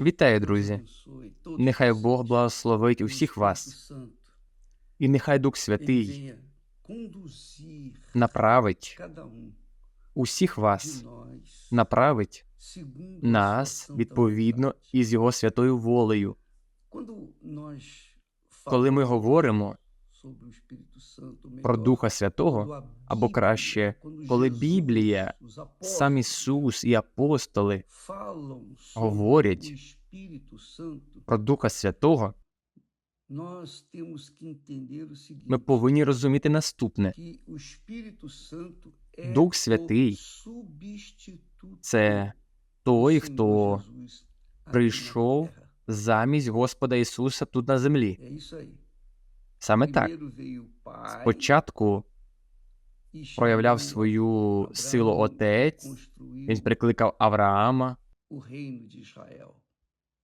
Вітаю, друзі! Нехай Бог благословить усіх вас, і нехай Дух Святий направить усіх вас, направить нас відповідно із Його святою волею. Коли ми говоримо про Духа Святого, або краще, коли Біблія, сам Ісус і апостоли говорять про Духа Святого, ми повинні розуміти наступне: Дух Святий це той, хто прийшов замість Господа Ісуса тут на землі. Саме так, спочатку проявляв свою силу Отець, він прикликав Авраама.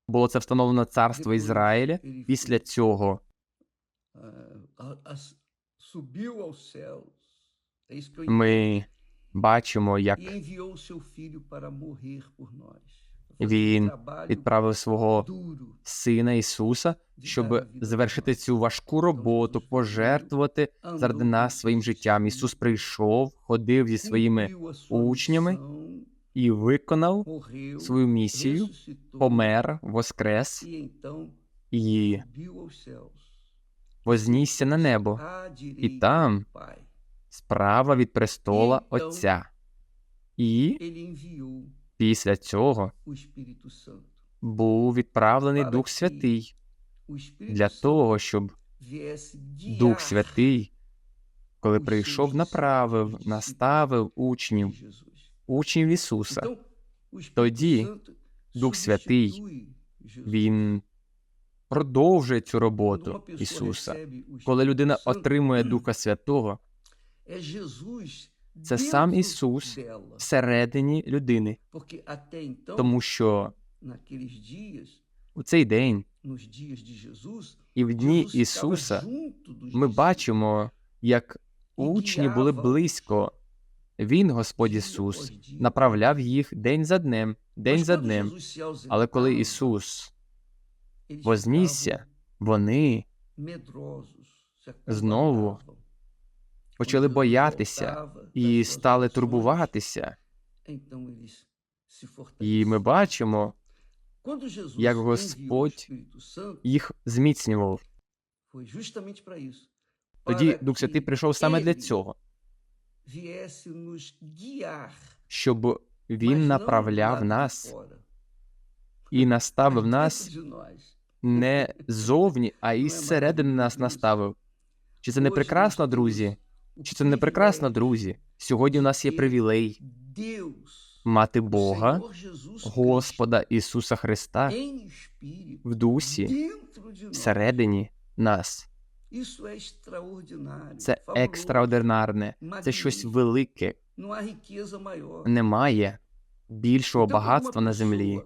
Було це встановлено царство Ізраїля. Після цього. Ми бачимо, як він відправив свого сина Ісуса, щоб завершити цю важку роботу, пожертвувати заради нас своїм життям. Ісус прийшов, ходив зі своїми учнями і виконав свою місію, помер, воскрес і вознісся на небо. І там справа від престола Отця. І після цього був відправлений Дух Святий для того, щоб Дух Святий, коли прийшов, направив, наставив учнів, учнів Ісуса. Тоді Дух Святий, Він продовжує цю роботу Ісуса. Коли людина отримує Духа Святого, це сам Ісус всередині людини, тому що у цей день і в дні Ісуса ми бачимо, як учні були близько. Він, Господь Ісус, направляв їх день за днем, день за днем. Але коли Ісус вознісся, вони знову почали боятися і стали турбуватися. І ми бачимо, як Господь їх зміцнював. Тоді Дух Святий прийшов саме для цього, щоб Він направляв нас і наставив нас не ззовні, а і зсередини нас наставив. Чи це не прекрасно, друзі? Чи це не прекрасно, друзі? Сьогодні у нас є привілей мати Бога, Господа Ісуса Христа в дусі, всередині нас. Це екстраординарне, це щось велике. Немає більшого багатства на землі.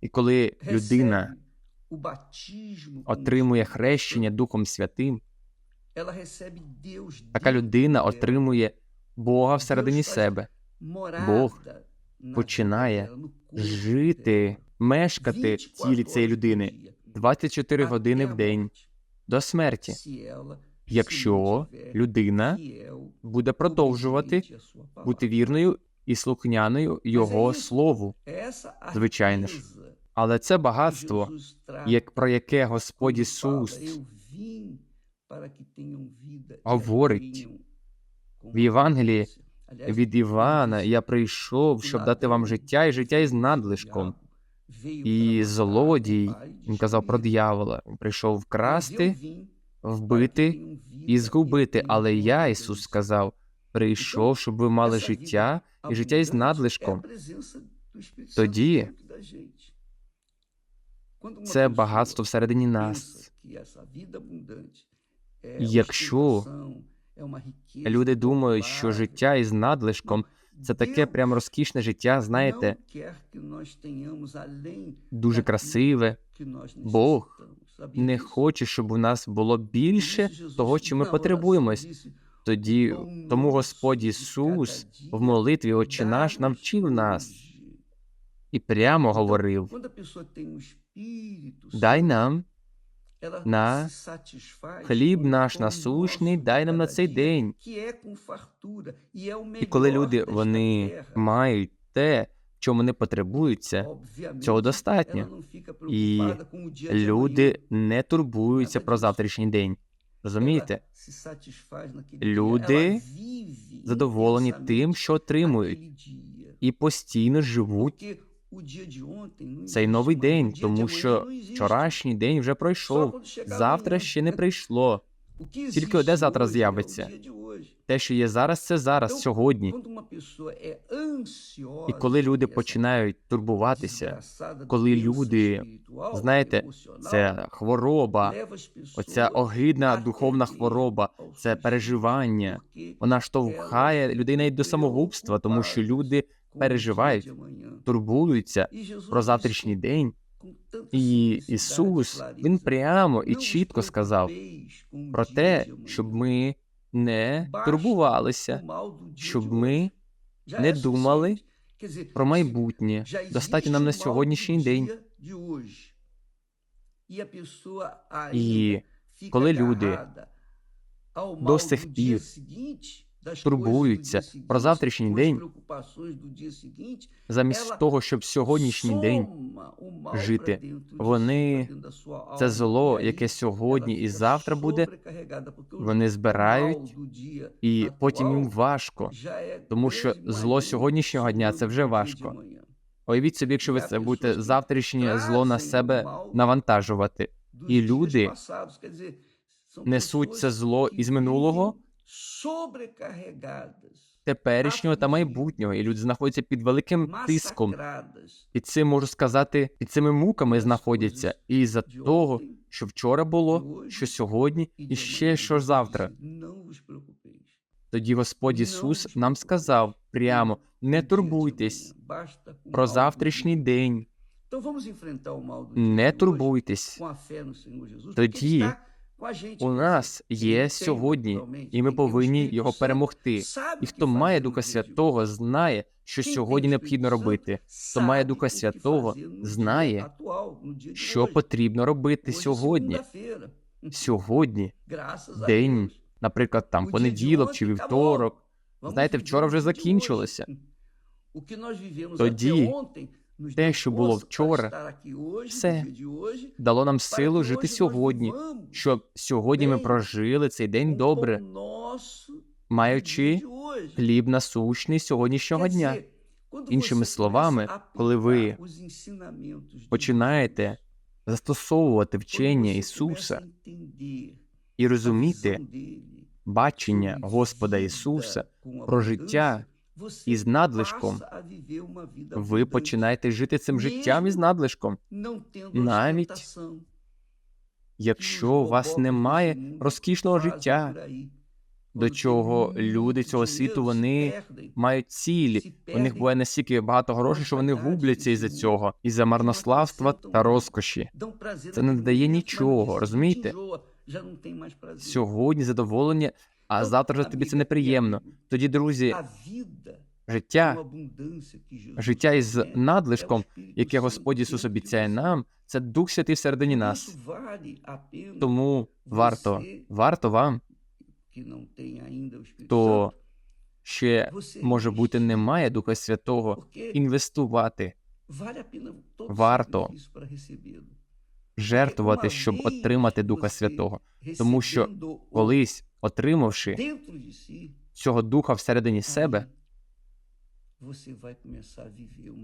І коли людина отримує хрещення Духом Святим, така людина отримує Бога всередині себе. Бог починає жити, мешкати в тілі цієї людини 24 години в день до смерті, якщо людина буде продовжувати бути вірною і слухняною Його слову. звичайно ж. Але це багатство, як про яке Господь Ісус говорить в Євангелії від Івана, я прийшов, щоб дати вам життя і життя із надлишком. І злодій, він казав про диявола, він прийшов вкрасти, вбити і згубити. Але я, Ісус сказав, прийшов, щоб ви мали життя і життя із надлишком. Тоді це багатство всередині нас. Якщо люди думають, що життя із надлишком це таке прям розкішне життя, знаєте, дуже красиве. Бог не хоче, щоб у нас було більше того, чим ми потребуємось. Тоді тому Господь Ісус в молитві Отче наш навчив нас і прямо говорив: um Дай нам на хліб наш насущний, дай нам на цей день. І коли люди вони мають те, чому вони потребуються, цього достатньо. І люди не турбуються про завтрашній день. Розумієте? Люди Задоволені тим, що отримують, і постійно живуть Цей новий день, тому що вчорашній день вже пройшов, завтра ще не прийшло. Тільки existe завтра з'явиться. Те, що є зараз, це зараз, сьогодні. І коли люди починають турбуватися, коли люди, знаєте, це хвороба, оця огидна духовна хвороба, це переживання. Вона штовхає людей навіть до самогубства, тому що люди переживають, турбуються E про завтрашній день. І Ісус Він прямо і "Não vos чітко сказав про те, щоб ми не турбувалися, щоб ми не думали про майбутнє. Достатньо нам на сьогоднішній день. E І коли люди до сих пір турбуються про завтрашній день, замість того, щоб сьогоднішній день жити, вони це зло, яке сьогодні і завтра буде, вони збирають, і потім їм важко, тому що зло сьогоднішнього дня це вже важко. Уявіть собі, якщо ви це будете завтрашнє зло на себе навантажувати, І люди несуть це зло із минулого, теперішнього та майбутнього, і люди знаходяться під великим тиском. Під цим можу сказати, під цими муками знаходяться. і за того, що вчора було, що сьогодні, e і ще що завтра. Тоді Господь Ісус нам сказав прямо: не турбуйтесь про завтрашній день, не турбуйтесь. Тоді У нас є сьогодні, і ми повинні його перемогти. І хто має Духа. Святого, знає, що сьогодні необхідно робити. Хто має Духа Святого, знає, що потрібно робити сьогодні. Сьогодні, день, наприклад, там понеділок чи вівторок. Знаєте, вчора вже закінчилося. Тоді те, що було вчора, все дало нам силу жити сьогодні, щоб сьогодні ми прожили цей день добре, маючи хліб насущний сьогоднішнього дня. Іншими словами, коли ви починаєте застосовувати вчення Ісуса і розуміти бачення Господа Ісуса про життя із надлишком, ви починаєте жити цим життям із надлишком, навіть якщо у вас немає розкішного життя, до чого люди цього світу вони мають цілі. У них буває настільки багато грошей, що вони губляться із-за цього, із-за марнославства та розкоші. Це не дає нічого, розумієте? Сьогодні задоволення, а завтра вже тобі це неприємно. Тоді, друзі, життя, життя із надлишком, яке Господь Ісус обіцяє нам, це Дух Святий всередині нас. Тому варто, варто вам, хто ще може бути investir, не має Духа Святого, інвестувати, Варто жертвувати, щоб отримати Духа Святого. Тому що Колись, отримавши цього духа всередині себе,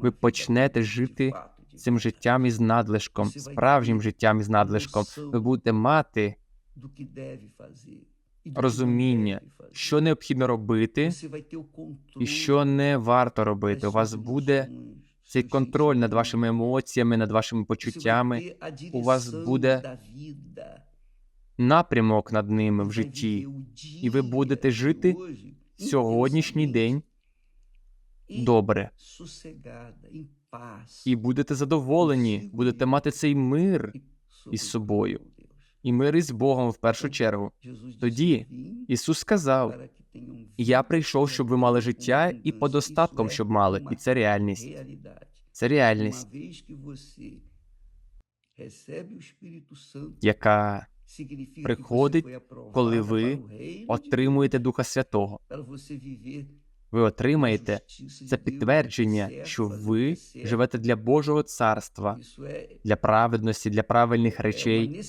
ви почнете жити цим життям із надлишком, справжнім життям із надлишком. Ви будете мати e розуміння, що необхідно робити і що не варто робити. У вас буде цей контроль над вашими емоціями, над вашими почуттями, у вас буде. Напрямок над ними в житті. І ви будете жити Сьогоднішній день добре, і будете задоволені, будете мати цей мир із собою, і мир із Богом в першу чергу. Тоді Ісус сказав: Я прийшов, щоб ви мали життя і подостатком, abundância". щоб мали, і це реальність. Це реальність, яка приходить, коли ви отримуєте Духа Святого. Ви отримаєте це підтвердження, що ви живете для Божого царства, для праведності, для правильних речей.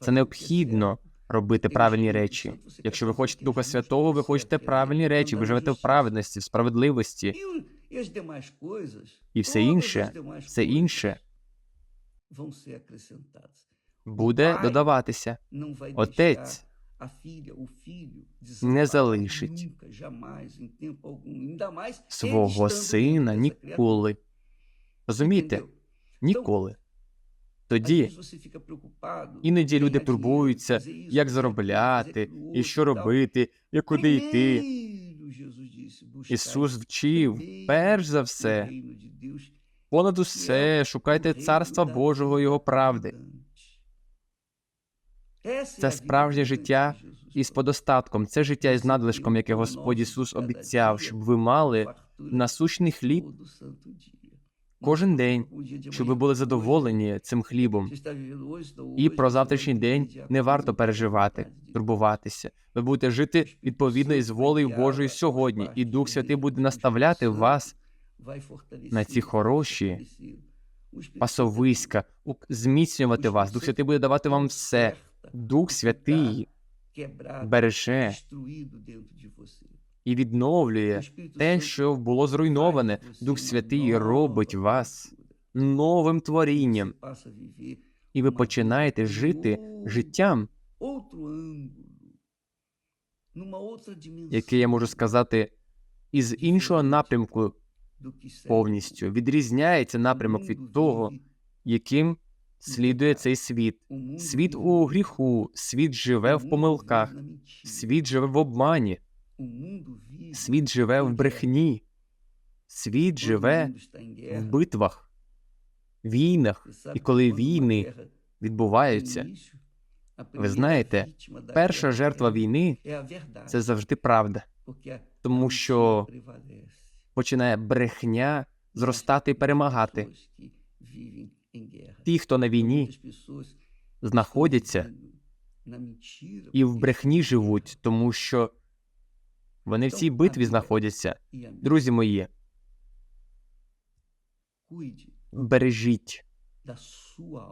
Це необхідно робити правильні речі. Якщо ви хочете Духа Святого, ви хочете правильні речі, ви живете в праведності, в справедливості. І все інше, все інше. Буде додаватися. Отець не залишить свого сина ніколи. Розумієте? Ніколи. Тоді іноді люди турбуються, як заробляти, і що e робити, і куди йти. Ісус вчив, перш за все, понад e усе шукайте царства Божого і Його правди. Це справжнє життя із подостатком. Це життя із надлишком, яке Господь Ісус обіцяв, щоб ви мали насущний хліб кожен день, щоб ви були задоволені цим хлібом. І про завтрашній день не варто переживати, турбуватися. Ви будете жити відповідно із волею Божою сьогодні, і Дух Святий буде наставляти вас на ці хороші пасовиська, зміцнювати вас. Дух Святий буде давати вам все. Дух Святий береже і відновлює те, що було зруйноване. Дух Святий робить вас новим творінням, і ви починаєте жити життям, яке я можу сказати, із іншого напрямку повністю. Відрізняється напрямок від того, яким слідує цей світ. Світ у гріху, світ живе в помилках, світ живе в обмані, світ живе в брехні, світ живе в битвах, війнах. І коли війни відбуваються, ви знаєте, перша жертва війни це завжди правда, тому що починає брехня зростати і перемагати. Ті, хто на війні, знаходяться і в брехні живуть, тому що вони в цій битві знаходяться. Друзі мої, бережіть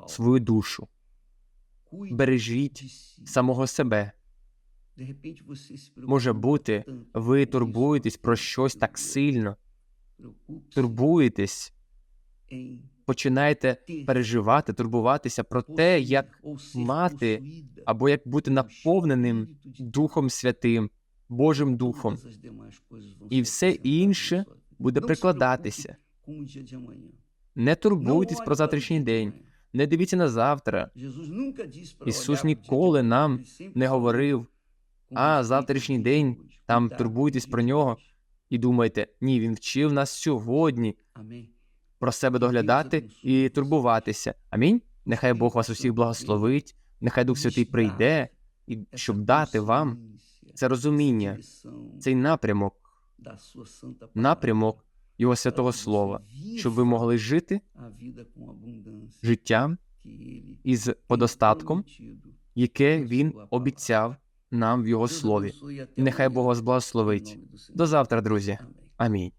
свою душу, бережіть самого себе. Може бути, ви турбуєтесь про щось так сильно, турбуєтесь, починаєте переживати, турбуватися про те, як мати або як бути наповненим Духом Святим, Божим Духом, і все інше буде прикладатися. Не турбуйтесь про завтрашній день, не дивіться на завтра. Ісус ніколи нам не говорив, а завтрашній день, там турбуйтесь про нього і думайте, ні, він вчив нас сьогодні про себе доглядати і турбуватися. Амінь. Нехай Бог вас усіх благословить, нехай Дух Святий прийде, і щоб дати вам це розуміння, цей напрямок, напрямок Його святого Слова, щоб ви могли жити життям із подостатком, яке він обіцяв нам в Його слові. Нехай Бог вас благословить. До завтра, друзі. Амінь.